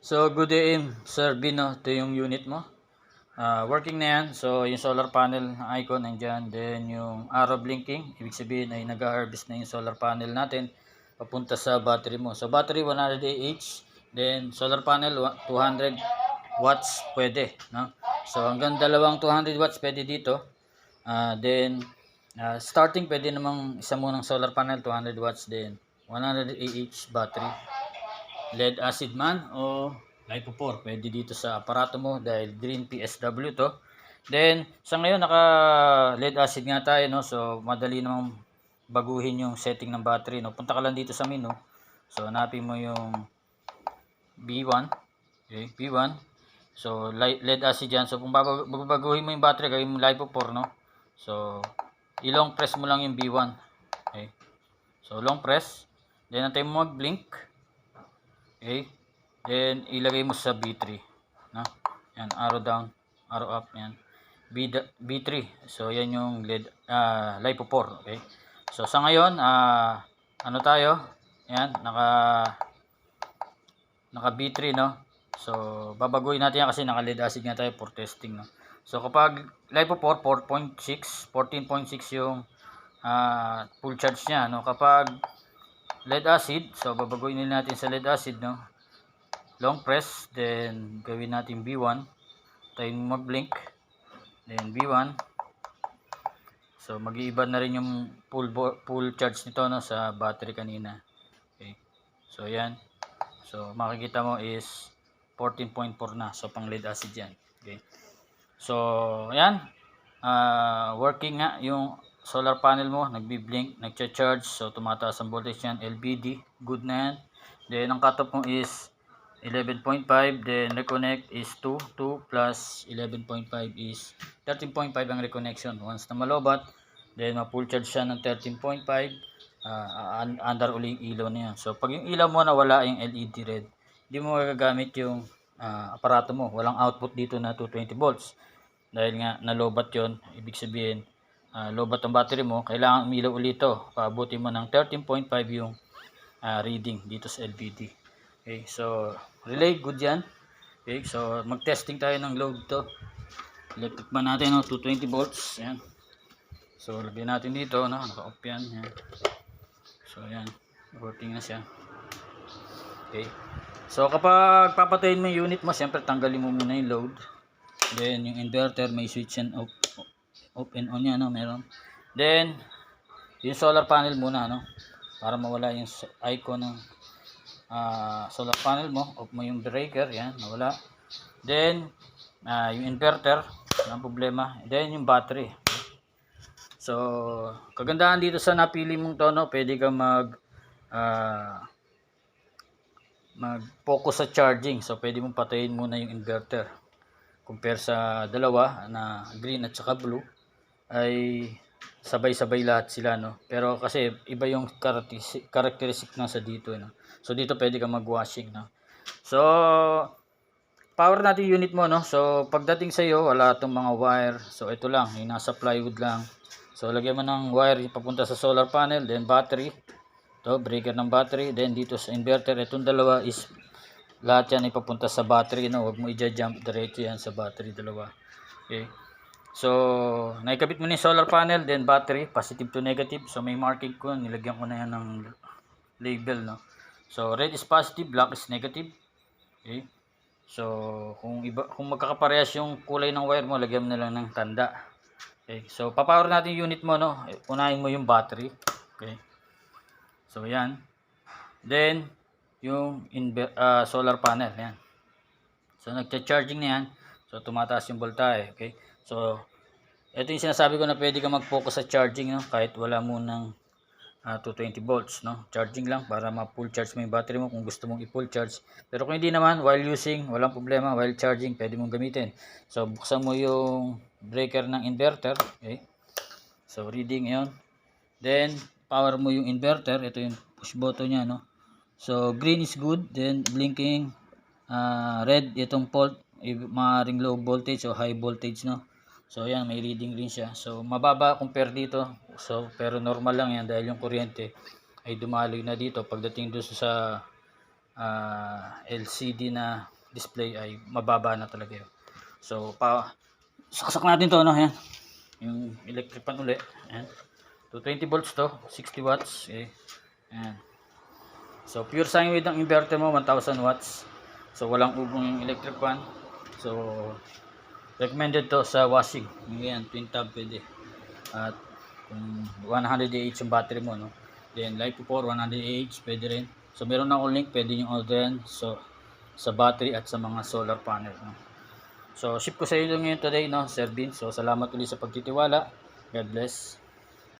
So, good day, Sir Bino. Ito yung unit mo. Ah, working na yan. So, yung solar panel icon nandyan. Then, yung arrow blinking. Ibig sabihin ay nag-harvest na yung solar panel natin papunta sa battery mo. So, battery 100 Ah. Then, solar panel wa- 200 watts pwede. No? So, hanggang dalawang 200 watts pwede dito. Ah, then, ah, starting pwede namang isa munang solar panel 200 watts. Then, 100 Ah battery lead acid man o lipopor. Pwede dito sa aparato mo dahil green PSW to. Then, sa ngayon naka lead acid nga tayo no. So, madali namang baguhin yung setting ng battery no. Punta ka lang dito sa menu. So, hanapin mo yung B1. Okay, B1. So, lead acid yan. So, kung babag- babaguhin mo yung battery, gawin mo lipopor no. So, ilong press mo lang yung B1. Okay. So, long press. Then, antay mo mag-blink. Okay. Then, ilagay mo sa B3. No? Yan, arrow down, arrow up. Yan. B, B3. So, yan yung lead, ah, lipopor. Okay. So, sa ngayon, ah, ano tayo? Yan, naka, naka B3, no? So, babaguhin natin yan kasi naka lead acid nga tayo for testing, no? So, kapag lipopor, 4.6, 14.6 yung ah, full charge niya, no? Kapag lead acid. So, babaguhin nila natin sa lead acid, no? Long press, then gawin natin B1. Tayo mag-blink. Then B1. So, mag-iiba na rin yung full, full charge nito, no? Sa battery kanina. Okay. So, yan. So, makikita mo is 14.4 na. So, pang lead acid yan. Okay. So, yan. Ah, working nga yung solar panel mo, nagbi-blink, nagcha-charge, so tumataas ang voltage yan, LBD, good na yan. Then, ang cutoff mo is 11.5, then reconnect is 2, 2 plus 11.5 is 13.5 ang reconnection. Once na malobat, then ma-full charge siya ng 13.5, ah, un- under uli yung ilaw na yan. So, pag yung ilaw mo nawala yung LED red, hindi mo magagamit yung ah, aparato mo. Walang output dito na 220 volts. Dahil nga nalobat yon ibig sabihin, ah, lobat ang battery mo, kailangan umilaw ulit ito. Paabuti mo ng 13.5 yung ah, reading dito sa LVD. Okay, so relay, good yan. Okay, so mag-testing tayo ng load to. Electric man natin, no, 220 volts. Yan. So, lagyan natin dito, no, naka-off yan. yan. So, yan. Working na siya. Okay. So, kapag papatayin mo yung unit mo, siyempre tanggalin mo muna yung load. Then, yung inverter, may switch and off, off and on yan, no? Meron. Then, yung solar panel muna, no? Para mawala yung icon ng ah, solar panel mo. Off mo yung breaker, yan, nawala. Then, ah, yung inverter, walang problema. Then, yung battery. So, kagandahan dito sa napili mong tono, pwede ka mag ah, mag-focus sa charging. So, pwede mong patayin muna yung inverter. Compare sa dalawa na green at saka blue ay sabay-sabay lahat sila, no? Pero kasi iba yung characteristic, na sa dito, no? So, dito pwede ka mag-washing, no? So, power natin unit mo, no? So, pagdating sa iyo, wala itong mga wire. So, ito lang, yung nasa plywood lang. So, lagyan mo ng wire papunta sa solar panel, then battery. To, breaker ng battery. Then, dito sa inverter, itong dalawa is lahat yan ay papunta sa battery, no? Huwag mo i-jump diretso yan sa battery, dalawa. Okay. So, naikabit mo na yung solar panel, then battery, positive to negative. So, may marking ko, nilagyan ko na yan ng label, no? So, red is positive, black is negative. Okay. So, kung iba kung magkakaparehas yung kulay ng wire mo, lagyan mo na lang ng tanda. Okay. So, papower natin yung unit mo, no? Eh, Unahin mo yung battery. Okay. So, yan. Then, yung ah, solar panel, yan. So, nagcha-charging na yan. So, tumataas yung voltahe, okay? So, ito yung sinasabi ko na pwede ka mag-focus sa charging, no? Kahit wala mo ng ah, 220 volts, no? Charging lang para ma-full charge mo yung battery mo kung gusto mong i-full charge. Pero kung hindi naman, while using, walang problema, while charging, pwede mong gamitin. So, buksan mo yung breaker ng inverter, okay? So, reading yon Then, power mo yung inverter. Ito yung push button niya, no? So, green is good. Then, blinking. ah red, itong fault. Maaaring low voltage o high voltage, no? So, yan. May reading rin siya. So, mababa compare dito. So, pero normal lang yan dahil yung kuryente ay dumaloy na dito pagdating doon sa ah, LCD na display ay mababa na talaga yun. So, pa saksak natin to, no? Ayan. Yung electric pan uli. Ayan. 220 volts to, 60 watts. Okay. Ayan. So, pure sine wave ng inverter mo, 1000 watts. So, walang ugong electric fan. So, recommended to sa washing. Ayan, twin tab pwede. At kung 100 AH yung battery mo, no? Then, LiPo 4, 100 AH, pwede rin. So, meron na akong link, pwede nyo order yan. So, sa battery at sa mga solar panel. No? So, ship ko sa inyo ngayon today, no, Sir Bin. So, salamat ulit sa pagtitiwala. God bless.